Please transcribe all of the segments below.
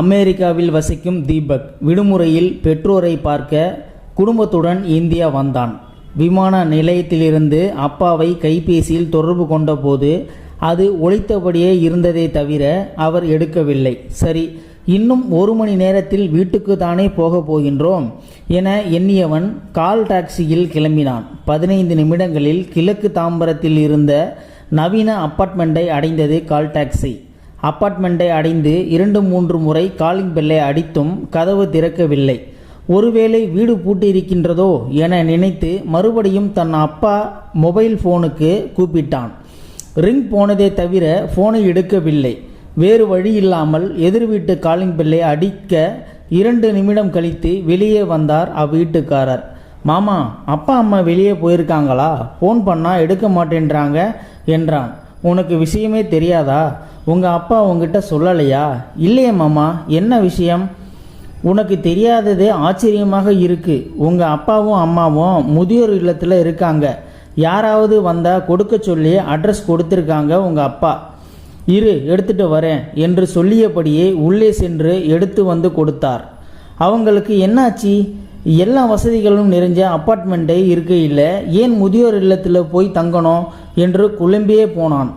அமெரிக்காவில் வசிக்கும் தீபக் விடுமுறையில் பெற்றோரை பார்க்க குடும்பத்துடன் இந்தியா வந்தான். விமான நிலையத்திலிருந்து அப்பாவை கைபேசியில் தொடர்பு கொண்டபோது அது ஒழித்தபடியே இருந்ததே தவிர அவர் எடுக்கவில்லை. சரி இன்னும் ஒரு மணி நேரத்தில் வீட்டுக்கு தானே போகப் போகின்றோம் என எண்ணியவன் கால் டாக்ஸியில் கிளம்பினான். பதினைந்து நிமிடங்களில் கிழக்கு தாம்பரத்தில் இருந்த நவீன அப்பார்ட்மெண்ட்டை அடைந்தது கால் டாக்ஸி அப்பார்ட்மெண்ட்டை அடைந்து இரண்டு மூன்று முறை காலிங் பெல்லை அடித்தும் கதவு திறக்கவில்லை. ஒருவேளை வீடு பூட்டியிருக்கின்றதோ என நினைத்து மறுபடியும் தன் அப்பா மொபைல் ஃபோனுக்கு கூப்பிட்டான். ரிங் போனதே தவிர ஃபோனை எடுக்கவில்லை. வேறு வழி இல்லாமல் எதிர் வீட்டு காலிங் பெல்லை அடிக்க இரண்டு நிமிடம் கழித்து வெளியே வந்தார் அவ்வீட்டுக்காரர். மாமா அப்பா அம்மா வெளியே போயிருக்காங்களா? ஃபோன் பண்ணால் எடுக்க மாட்டேன்றாங்க என்றான். உனக்கு விஷயமே தெரியாதா? உங்கள் அப்பா உங்ககிட்ட சொல்லலையா? இல்லையே மாமா என்ன விஷயம்? உனக்கு தெரியாதது ஆச்சரியமாக இருக்குது உங்கள் அப்பாவும் அம்மாவும் முதியோர் இல்லத்தில் இருக்காங்க. யாராவது வந்தால் கொடுக்க சொல்லி அட்ரஸ் கொடுத்துருக்காங்க உங்கள் அப்பா. இரு எடுத்துட்டு வரேன் என்று சொல்லியபடியே உள்ளே சென்று எடுத்து வந்து கொடுத்தார். அவங்களுக்கு என்னாச்சு? எல்லா வசதிகளும் நிறைஞ்ச அப்பார்ட்மெண்ட்டே இருக்கையில் ஏன் முதியோர் இல்லத்தில் போய் தங்கணும் என்று குழம்பியே போனான்.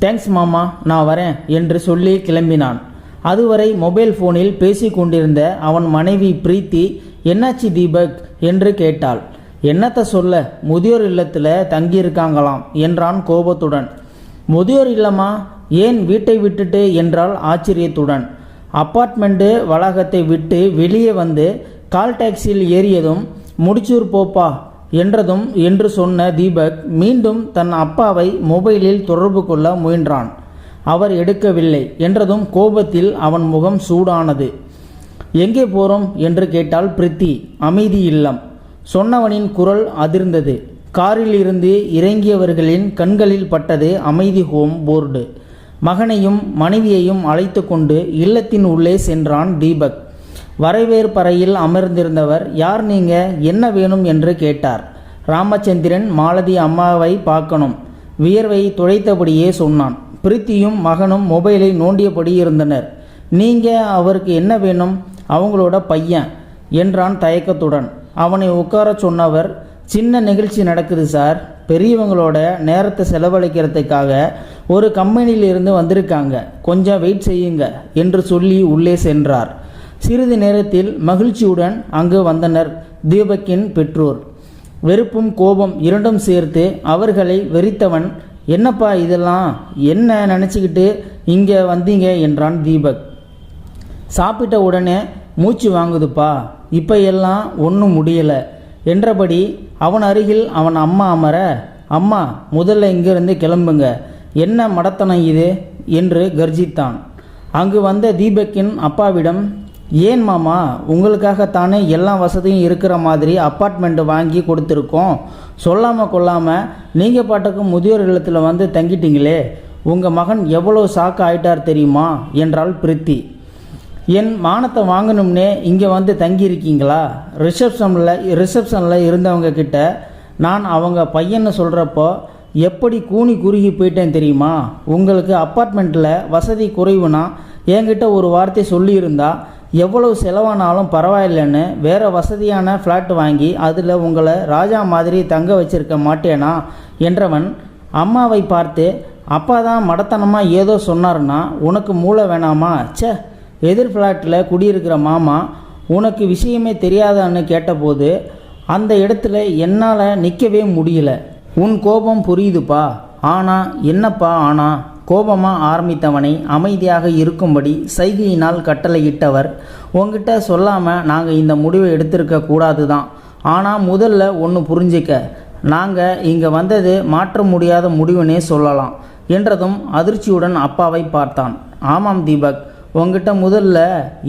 தேங்க்ஸ் மாமா நான் வரேன் என்று சொல்லி கிளம்பினான். அதுவரை மொபைல் ஃபோனில் பேசி கொண்டிருந்த அவன் மனைவி பிரீத்தி என்னாச்சு தீபக்? என்று கேட்டாள். என்னத்த சொல்ல முதியோர் இல்லத்தில் தங்கியிருக்காங்களாம் என்றான் கோபத்துடன். முதியோர் இல்லமா ஏன் வீட்டை விட்டுட்டு? என்றால் ஆச்சரியத்துடன். அப்பார்ட்மெண்ட்டு வளாகத்தை விட்டு வெளியே வந்து கால் டாக்ஸியில் ஏறியதும் முடிச்சூர் போப்பா என்றதும் என்று சொன்ன தீபக் மீண்டும் தன் அப்பாவை மொபைலில் தொடர்பு கொள்ள முயன்றான். அவர் எடுக்கவில்லை என்றதும் கோபத்தில் அவன் முகம் சூடானது. எங்கே போறோம்? என்று கேட்டால் பிரித்தி. அமைதி இல்லம். சொன்னவனின் குரல் அதிர்ந்தது. காரில் இருந்து இறங்கியவர்களின் கண்களில் பட்டது அமைதி ஹோம் போர்டு. மகனையும் மனைவியையும் அழைத்து கொண்டு இல்லத்தின் உள்ளே சென்றான் தீபக். வரவேற்பறையில் அமர்ந்திருந்தவர் யார் நீங்க? என்ன வேணும்? என்று கேட்டார். ராமச்சந்திரன் மாலதி அம்மாவை பார்க்கணும். வியர்வை துடைத்தபடியே சொன்னான். பிரித்தியும் மகனும் மொபைலை நோண்டியபடி இருந்தனர். நீங்க அவருக்கு என்ன வேணும்? அவங்களோட பையன் என்றான் தயக்கத்துடன். அவனை உட்காரச் சொன்னவர் சின்ன நிகழ்ச்சி நடக்குது சார். பெரியவங்களோட நேரத்தை செலவழிக்கிறதுக்காக ஒரு கம்பெனியில் இருந்து வந்திருக்காங்க. கொஞ்சம் வெயிட் செய்யுங்க என்று சொல்லி உள்ளே சென்றார். சிறிது நேரத்தில் மகிழ்ச்சியுடன் அங்கு வந்தனர் தீபக்கின் பெற்றோர். வெறுப்பும் கோபம் இரண்டும் சேர்த்து அவர்களை வெறித்தவன் என்னப்பா இதெல்லாம்? என்ன நினச்சிக்கிட்டு இங்கே வந்தீங்க? என்றான் தீபக். சாப்பிட்ட உடனே மூச்சு வாங்குதுப்பா இப்போ எல்லாம் ஒன்றும் முடியலை என்றபடி அவன் அருகில் அவன் அம்மா அமர அம்மா முதல்ல இங்கிருந்து கிளம்புங்க என்ன மடத்தனம் இது? என்று கர்ஜித்தான். அங்கு வந்த தீபக்கின் அப்பாவிடம் ஏன் மாமா? உங்களுக்காகத்தானே எல்லா வசதியும் இருக்கிற மாதிரி அப்பார்ட்மெண்ட் வாங்கி கொடுத்துருக்கோம். சொல்லாமல் கொள்ளாமல் நீங்கள் பாட்டுக்கு முதியோர் இல்லத்தில் வந்து தங்கிட்டீங்களே உங்கள் மகன் எவ்வளோ சாக்கு ஆயிட்டார் தெரியுமா? என்றாள் பிரித்தி. என் மானத்தை வாங்கணும்னே இங்கே வந்து தங்கியிருக்கீங்களா? ரிசப்ஷனில் ரிசப்ஷனில் இருந்தவங்க கிட்ட நான் அவங்க பையனை சொல்கிறப்போ எப்படி கூனி குறுகி போயிட்டேன் தெரியுமா? உங்களுக்கு அப்பார்ட்மெண்ட்டில் வசதி குறைவுனா என்கிட்ட ஒரு வார்த்தை சொல்லியிருந்தா எவ்வளவு செலவானாலும் பரவாயில்லைன்னு வேறு வசதியான ஃப்ளாட் வாங்கி அதில் உங்களை ராஜா மாதிரி தங்க வச்சிருக்க மாட்டேனா? என்றவன் அம்மாவை பார்த்து அப்பா தான் மடத்தனமாக ஏதோ சொன்னாருன்னா உனக்கு மூளை வேணாமா? ச்சே எதிர் ஃப்ளாட்டில் குடியிருக்கிற மாமா உனக்கு விஷயமே தெரியாதான்னு கேட்டபோது அந்த இடத்துல என்னால் நிற்கவே முடியல. உன் கோபம் புரியுதுப்பா. ஆனா என்னப்பா ஆனா? கோபமாக ஆரம்பித்தவனை அமைதியாக இருக்கும்படி சைகையினால் கட்டளையிட்டவர் உங்ககிட்ட சொல்லாமல் நாங்கள் இந்த முடிவை எடுத்திருக்க கூடாது தான் ஆனால் முதல்ல ஒன்று புரிஞ்சிக்க. நாங்கள் இங்கே வந்தது மாற்ற முடியாத முடிவுனே சொல்லலாம். என்றதும் அதிர்ச்சியுடன் அப்பாவை பார்த்தான். ஆமாம் தீபக் உங்ககிட்ட முதல்ல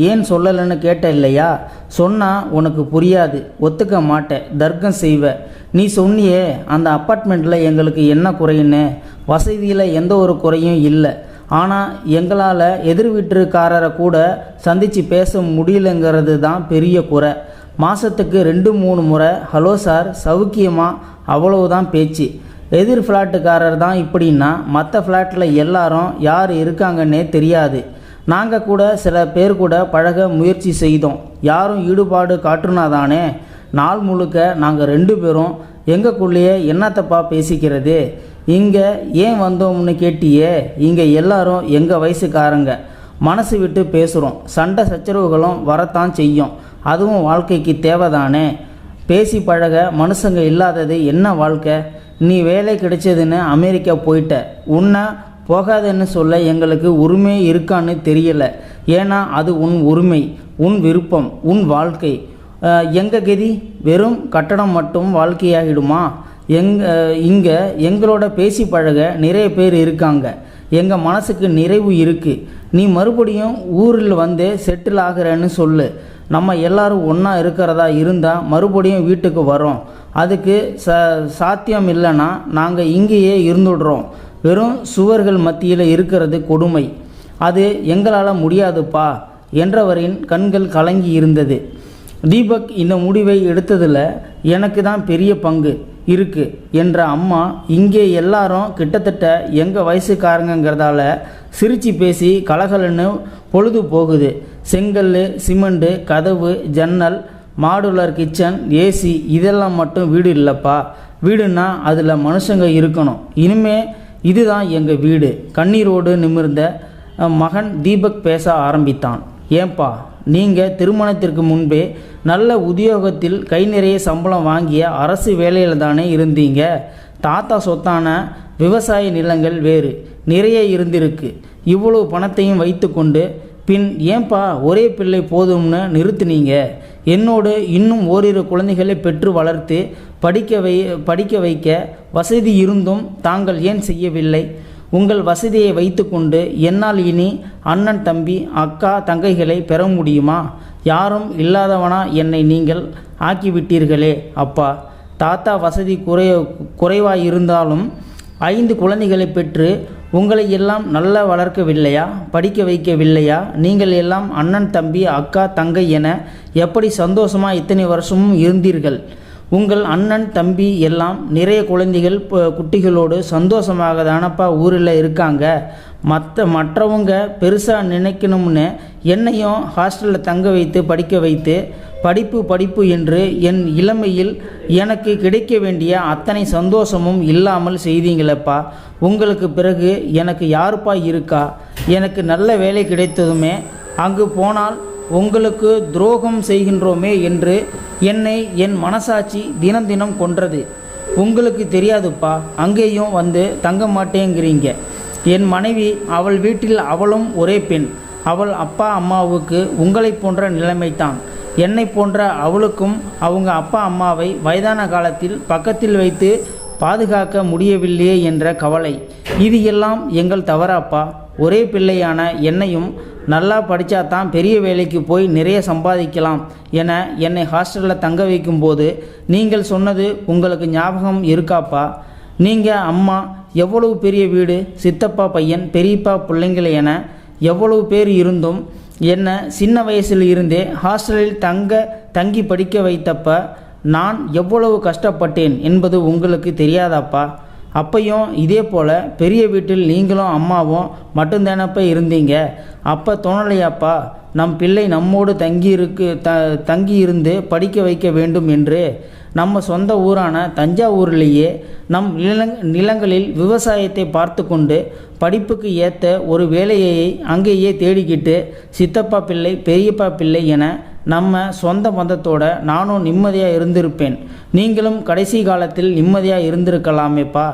ஏன் சொல்லலைன்னு கேட்ட இல்லையா? சொன்னால் உனக்கு புரியாது ஒத்துக்க மாட்டேன் தர்க்கம் செய்வ. நீ சொன்னியே அந்த அப்பார்ட்மெண்ட்டில் எங்களுக்கு என்ன குறைன்னு? வசதியில் எந்த ஒரு குறையும் இல்லை. ஆனால் எங்களால் எதிர் வீட்டுக்காரரை கூட சந்தித்து பேச முடியலங்கிறது தான் பெரிய குறை. மாதத்துக்கு ரெண்டு மூணு முறை ஹலோ சார் சவுக்கியமாக அவ்வளவுதான் பேச்சு. எதிர் ஃப்ளாட்டுக்காரர் தான் இப்படின்னா மற்ற ஃப்ளாட்டில் எல்லாரும் யார் இருக்காங்கன்னே தெரியாது. நாங்கள் கூட சில பேர் கூட பழக முயற்சி செய்தோம். யாரும் ஈடுபாடு காட்டுனாதானே? நாள் முழுக்க நாங்கள் ரெண்டு பேரும் எங்களுக்குள்ளேயே என்னத்தப்பா பேசிக்கிறது? இங்கே ஏன் வந்தோம்னு கேட்டியே? இங்கே எல்லாரும் எங்கள் வயசுக்காரங்க? மனசு விட்டு பேசுகிறோம் சண்டை சச்சரவுகளும் வரத்தான் செய்யும். அதுவும் வாழ்க்கைக்கு தேவைதானே? பேசி பழக மனுஷங்க இல்லாதது என்ன வாழ்க்கை? நீ வேலை கிடைச்சதுன்னு அமெரிக்கா போயிட்ட. உன்னை போகாதன்னு சொல்ல எங்களுக்கு உரிமை இருக்கான்னு தெரியல. ஏன்னா அது உன் உரிமை உன் விருப்பம் உன் வாழ்க்கை. எங்கள் கதி? வெறும் கட்டடம் மட்டும் வாழ்க்கையாகிடுமா? எங் இங்கே எங்களோட பேசி பழக நிறைய பேர் இருக்காங்க. எங்கள் மனசுக்கு நிறைவு இருக்குது நீ மறுபடியும் ஊரில் வந்து செட்டில் ஆகிறேன்னு சொல்லு. நம்ம எல்லாரும் ஒன்றா இருக்கிறதா இருந்தால் மறுபடியும் வீட்டுக்கு வரோம் அதுக்கு ச சாத்தியம் இல்லைன்னா நாங்கள் இங்கேயே இருந்துடுறோம். வெறும் சுவர்கள் மத்தியில் இருக்கிறது கொடுமை. அது எங்களால் முடியாதுப்பா என்றவரின் கண்கள் கலங்கி இருந்தது. தீபக் இந்த முடிவை எடுத்ததில் எனக்கு தான் பெரிய பங்கு இருக்கு என்ற அம்மா இங்கே எல்லாரும் கிட்டத்தட்ட எங்கள் வயசுக்காரங்கிறதால சிரிச்சு பேசி கலகலன்னு பொழுது போகுது. செங்கல் சிமெண்ட்டு கதவு ஜன்னல் மாடுலர் கிச்சன் ஏசி இதெல்லாம் மட்டும் வீடு இல்லைப்பா. வீடுன்னா அதில் மனுஷங்க இருக்கணும். இனிமேல் இதுதான் எங்கள் வீடு. கண்ணீரோடு நிமிர்ந்த மகன் தீபக் பேச ஆரம்பித்தான். ஏன்பா நீங்கள் திருமணத்திற்கு முன்பே நல்ல உத்தியோகத்தில் கை நிறைய சம்பளம் வாங்கிய அரசு வேலையில் தானே இருந்தீங்க? தாத்தா சொத்தான விவசாய நிலங்கள் வேறு நிறைய இருந்திருக்கு. இவ்வளவு பணத்தையும் வைத்துக்கொண்டு பின் ஏன்பா ஒரே பிள்ளை போதும்னு நிறுத்துனீங்க? என்னோடு இன்னும் ஓரிரு குழந்தைகளை பெற்று வளர்த்து படிக்க வை படிக்க வைக்க வசதி இருந்தும் தாங்கள் ஏன் செய்யவில்லை? உங்கள் வசதியை வைத்துக்கொண்டு என்னால் இனி அண்ணன் தம்பி அக்கா தங்கைகளை பெற முடியுமா? யாரும் இல்லாதவனா என்னை நீங்கள் ஆக்கிவிட்டீர்களே அப்பா. தாத்தா வசதி குறை குறைவாக இருந்தாலும் ஐந்து குழந்தைகளை பெற்று உங்களை எல்லாம் நல்லா வளர்க்கவில்லையா? படிக்க வைக்கவில்லையா? நீங்கள் எல்லாம் அண்ணன் தம்பி அக்கா தங்கை என எப்படி சந்தோஷமாக இத்தனை வருஷமும் இருந்தீர்கள்? உங்கள் அண்ணன் தம்பி எல்லாம் நிறைய குழந்தைகள் குட்டிகளோடு சந்தோஷமாக தானப்பா ஊரில் இருக்காங்க? மற்ற மற்றவங்க பெருசாக நினைக்கணும்னு என்னையும் ஹாஸ்டலில் தங்க வைத்து படிக்க வைத்து படிப்பு படிப்பு என்று என் இளமையில் எனக்கு கிடைக்க வேண்டிய அத்தனை சந்தோஷமும் இல்லாமல் செய்தீங்களப்பா. உங்களுக்கு பிறகு எனக்கு யாருப்பா இருக்கா? எனக்கு நல்ல வேலை கிடைத்ததுமே அங்கு போனால் உங்களுக்கு துரோகம் செய்கின்றோமே என்று என்னை என் மனசாட்சி தினம் தினம் கொன்றது. உங்களுக்கு தெரியாதுப்பா அங்கேயும் வந்து தங்க மாட்டேங்கிறீங்க. என் மனைவி அவள் வீட்டில் அவளும் ஒரே பெண். அவள் அப்பா அம்மாவுக்கு உங்களைப் போன்ற நிலைமைதான். என்னை போன்ற அவளுக்கும் அவங்க அப்பா அம்மாவை வயதான காலத்தில் பக்கத்தில் வைத்து பாதுகாக்க முடியவில்லையே என்ற கவலை. இது எல்லாம் எங்கள் தவறாப்பா? ஒரே பிள்ளையான என்னையும் நல்லா படித்தா தான் பெரிய வேலைக்கு போய் நிறைய சம்பாதிக்கலாம் என என்னை ஹாஸ்டலில் தங்க வைக்கும்போது நீங்கள் சொன்னது உங்களுக்கு ஞாபகம் இருக்காப்பா? நீங்கள் அம்மா எவ்வளவு பெரிய வீடு சித்தப்பா பையன் பெரியப்பா பிள்ளைங்கள் என எவ்வளவு பேர் இருந்தும் என்ன சின்ன வயசில் இருந்தே ஹாஸ்டலில் தங்க தங்கி படிக்க வைத்தப்ப நான் எவ்வளவு கஷ்டப்பட்டேன் என்பது உங்களுக்கு தெரியாதாப்பா? அப்பையும் இதே போல் பெரிய வீட்டில் நீங்களும் அம்மாவும் மட்டும்தானப்பா இருந்தீங்க? அப்போ தோணலையாப்பா? நம் பிள்ளை நம்மோடு தங்கி இருக்கு த தங்கி இருந்து படிக்க வைக்க வேண்டும் என்று நம்ம சொந்த ஊரான தஞ்சாவூர்லேயே நம் நிலங் நிலங்களில் விவசாயத்தை பார்த்து கொண்டு படிப்புக்கு ஏற்ற ஒரு வேலையை அங்கேயே தேடிக்கிட்டு சித்தப்பா பிள்ளை பெரியப்பா பிள்ளை என நம்ம சொந்த பந்தத்தோட நானும் நிம்மதியாக இருந்திருப்பேன். நீங்களும் கடைசி காலத்தில் நிம்மதியாக இருந்திருக்கலாமேப்பா.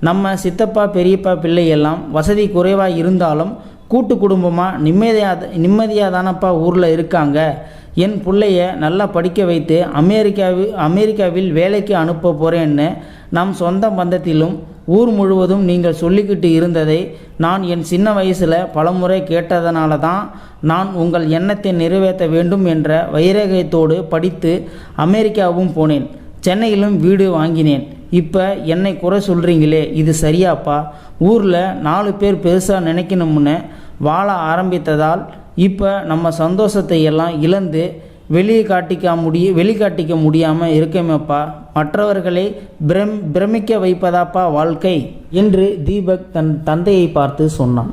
நம்ம சித்தப்பா பெரியப்பா பிள்ளை எல்லாம் வசதி குறைவாக இருந்தாலும் கூட்டு குடும்பமாக நிம்மதியாக நிம்மதியாக தானப்பா ஊரில் இருக்காங்க? என் பிள்ளைய நல்லா படிக்க வைத்து அமெரிக்காவில் அமெரிக்காவில் வேலைக்கு அனுப்ப போகிறேன்னு நம் சொந்த பந்தத்திலும் ஊர் முழுவதும் நீங்கள் சொல்லிக்கிட்டு இருந்ததை நான் என் சின்ன வயசில் பலமுறை கேட்டதனால தான் நான் உங்கள் எண்ணத்தை நிறைவேற்ற வேண்டும் என்ற வைரகத்தோடு படித்து அமெரிக்காவும் போனேன். சென்னையிலும் வீடு வாங்கினேன். இப்போ என்னை குறை சொல்கிறீங்களே இது சரியாப்பா? ஊரில் நாலு பேர் பெருசாக நினைக்கணும்னு வாழ ஆரம்பித்ததால் இப்போ நம்ம சந்தோஷத்தை எல்லாம் இழந்து வெளியே காட்டிக்க முடிய வெளிக்காட்டிக்க முடியாமல் இருக்கமேப்பா. மற்றவர்களை பிரம் பிரமிக்க வைப்பதாப்பா வாழ்க்கை என்று தீபக் தன் தந்தையை பார்த்து சொன்னான்.